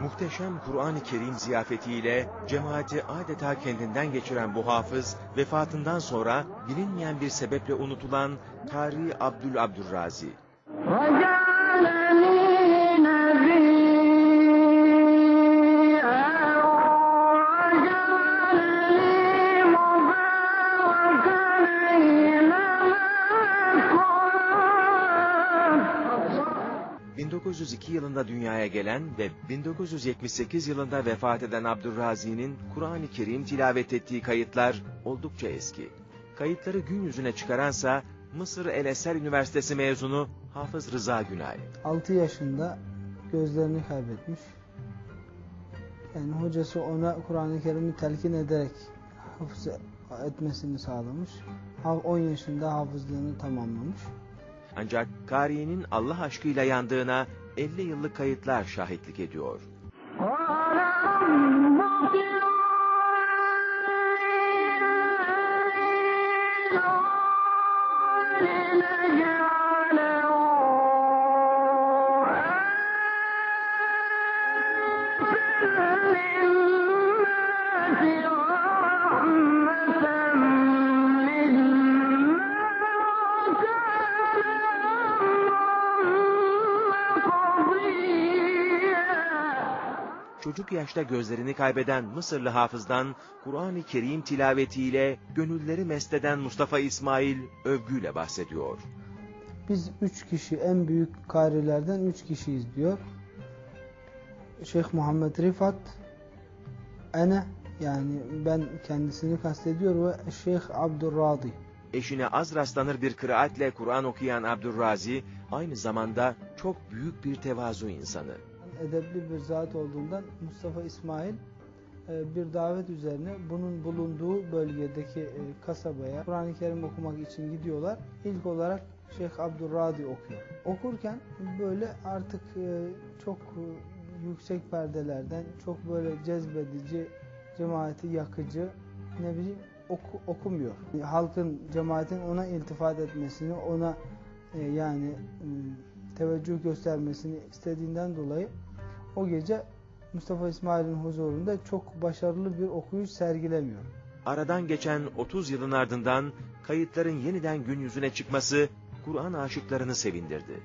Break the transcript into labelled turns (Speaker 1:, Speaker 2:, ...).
Speaker 1: Muhteşem Kur'an-ı Kerim ziyafetiyle cemaati adeta kendinden geçiren bu hafız, vefatından sonra bilinmeyen bir sebeple unutulan Kari Abdül
Speaker 2: Abdülrazi. Hocam!
Speaker 1: 1902 yılında dünyaya gelen ve 1978 yılında vefat eden Abdurrazi'nin Kur'an-ı Kerim tilavet ettiği kayıtlar oldukça eski. Kayıtları gün yüzüne çıkaransa Mısır El Eser Üniversitesi mezunu Hafız Rıza Günay.
Speaker 3: 6 yaşında gözlerini kaybetmiş. Yani hocası ona Kur'an-ı Kerim'i telkin ederek hafız etmesini sağlamış. Ha- 10 yaşında hafızlığını tamamlamış.
Speaker 1: Ancak Kari'nin Allah aşkıyla yandığına 50 yıllık kayıtlar şahitlik ediyor. Çocuk yaşta gözlerini kaybeden Mısırlı hafızdan Kur'an-ı Kerim tilavetiyle gönülleri mesteden Mustafa İsmail övgüyle bahsediyor.
Speaker 3: Biz üç kişi en büyük karilerden üç kişiyiz diyor. Şeyh Muhammed Rifat, Ene yani ben kendisini kastediyor ve Şeyh Abdurradi.
Speaker 1: Eşine az rastlanır bir kıraatle Kur'an okuyan Abdurrazi aynı zamanda çok büyük bir tevazu insanı.
Speaker 3: Edebli bir zat olduğundan Mustafa İsmail e, bir davet üzerine bunun bulunduğu bölgedeki e, kasabaya Kur'an-ı Kerim okumak için gidiyorlar. İlk olarak Şeyh Abdurradi okuyor. Okurken böyle artık e, çok yüksek perdelerden çok böyle cezbedici, cemaati yakıcı ne bileyim oku- okumuyor. Halkın, cemaatin ona iltifat etmesini, ona yani teveccüh göstermesini istediğinden dolayı o gece Mustafa İsmail'in huzurunda çok başarılı bir okuyuş sergilemiyor.
Speaker 1: Aradan geçen 30 yılın ardından kayıtların yeniden gün yüzüne çıkması Kur'an aşıklarını sevindirdi.